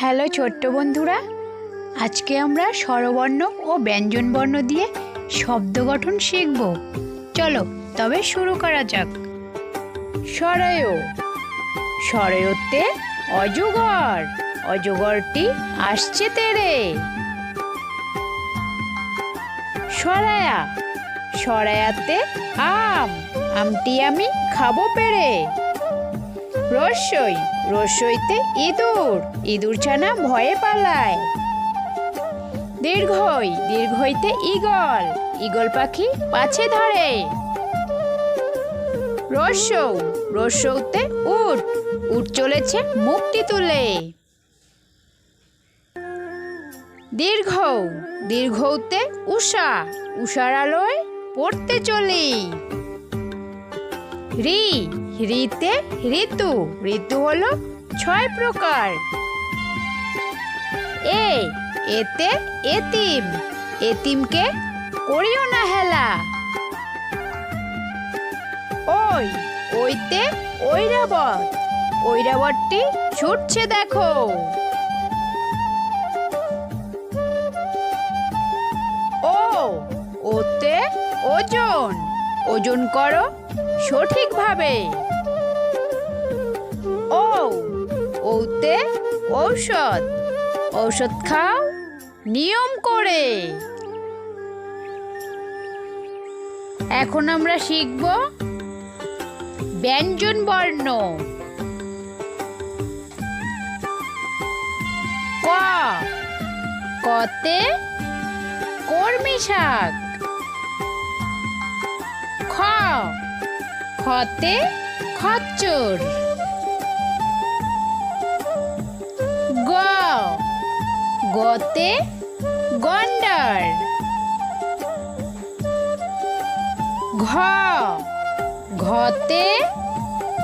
Hello ছোট্ট বন্ধুরা, আজকে আমরা স্বরবর্ণ ও ব্যঞ্জনবর্ণ দিয়ে শব্দ গঠন শিখব। চলো, তবে শুরু করা যাক। সরয় সরয়তে অজগর, অজগরটি আসছে তেরে। সরায়া সরায়াতে আম, আমটি আমি খাব পেরে। রসই। রসইতে ইঁদুর। ইঁদুর ছানা ভয়ে পালায়। দীর্ঘই। দীর্ঘইতে ঈগল। ঈগল পাখি পাছে ধরে। রসৌ রসৌতে উট। উট চলেছে মুক্তি তুলে। দীর্ঘ দীর্ঘতে উষা। উষার আলোয় পড়তে চলি। রি। রিতে ঋতু। ঋতু হলো ছয় প্রকার। এ, এতে এতিম। এতিমকে করিও না হেলা। ওই, ওইতে ঐরাবত। ঐরাবতটি ছুটছে দেখো। ও, ওতে ওজন। ওজন করো সঠিকভাবে। ও, ওতে ঔষধ। ঔষধ খাও, নিয়ম করে। এখন আমরা শিখব ব্যঞ্জন বর্ণ। ক, কতে কর্মী শাক। খ খতে খচ্চর। গ। গতে গন্ডার। ঘ। ঘতে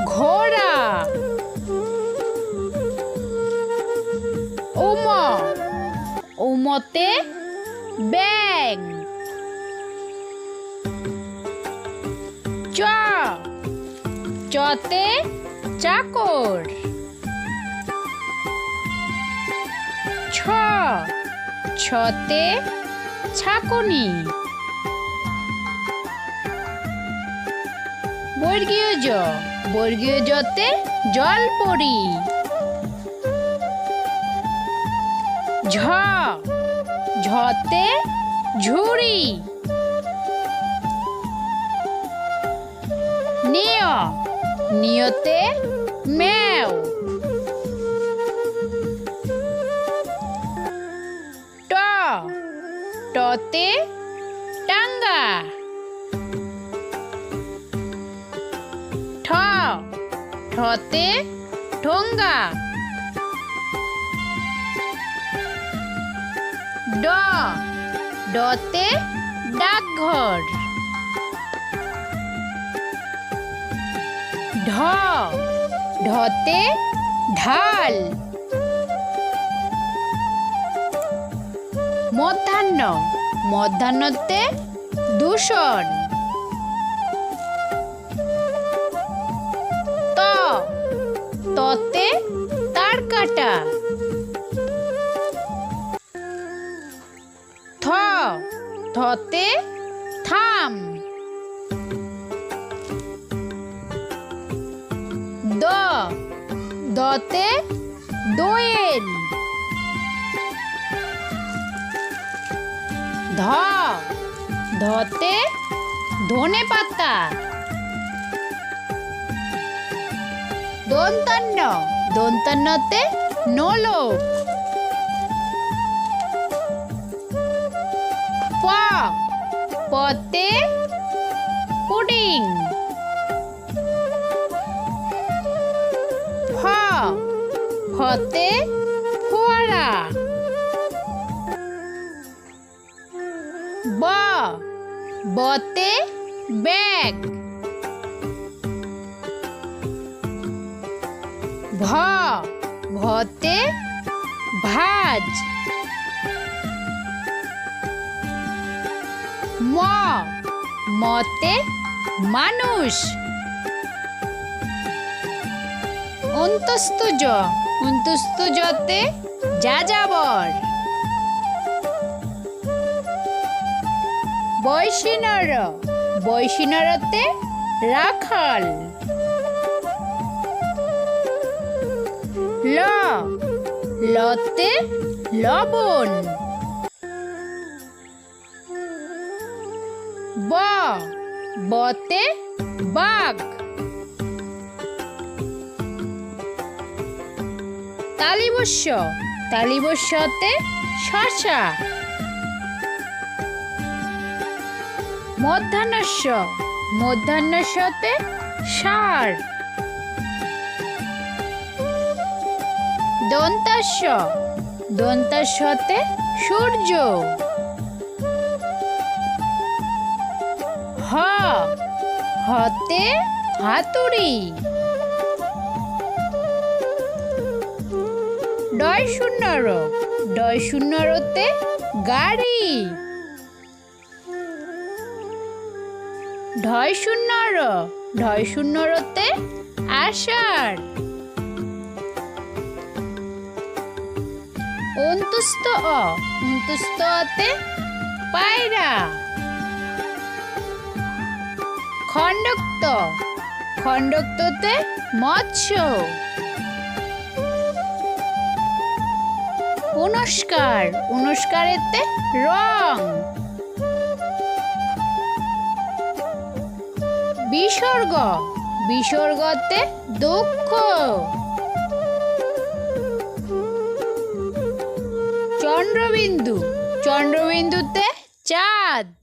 ঘোড়া। উম। উমতে ব্যাগ। চ। চতে চাকর। ছ, ছতে ছাকনি। বর্গীয় জ, বর্গীয় জতে জল পড়ি ঝ, ঝতে ঝুড়ি। নিয় নিয়তে ম্যাও। ট টতে টাঙ্গা। ঠ ঠতে ঠোঙ্গা। ড ডতে ডাকঘর। ঢ। ঢতে ঢাল। মধ্যাহ্ন। মধ্যাহ্নতে দূষণ। ত। ততে তার কাটা থ। থতে থাম। দতে দোয়েল ধ ধতে ধনে পাতা দন্তান্ন দন্তান্নতে নোলক প পতে পুডিং। ফতে ফোয়ারা। ব বতে ব্যাগ। ভ ভতে ভাজ। ম মতে মানুষ। অন্তস্থ জ। অন্তস্থ জতে যাযাবর বৈশিনর বৈশিনরতে রাখাল। ল লতে লবণ। ব বতে বাঘ। তালিবস্য। তালিবস্যতে শশা। মধ্যাহ্নস্য। মধ্যাহ্নস্যতে সার দন্তাস্য। দন্তাস্যতে সূর্য। হ। হতে হাতুড়ি। ডয় শূন্য র ডয় শূন্য রতে গাড়ি। ঢয় শূন্য র ঢয় শূন্য রতে আষাঢ়। অন্তুস্ত অ। অন্তুস্ত অতে পায়রা। খণ্ডক্ত। খণ্ডক্ততে মৎস্য। পুনস্কার পুনস্কারেতে রং। বিসর্গ। বিসর্গতে দুঃখ। চন্দ্রবিন্দু। চন্দ্রবিন্দুতে চাঁদ।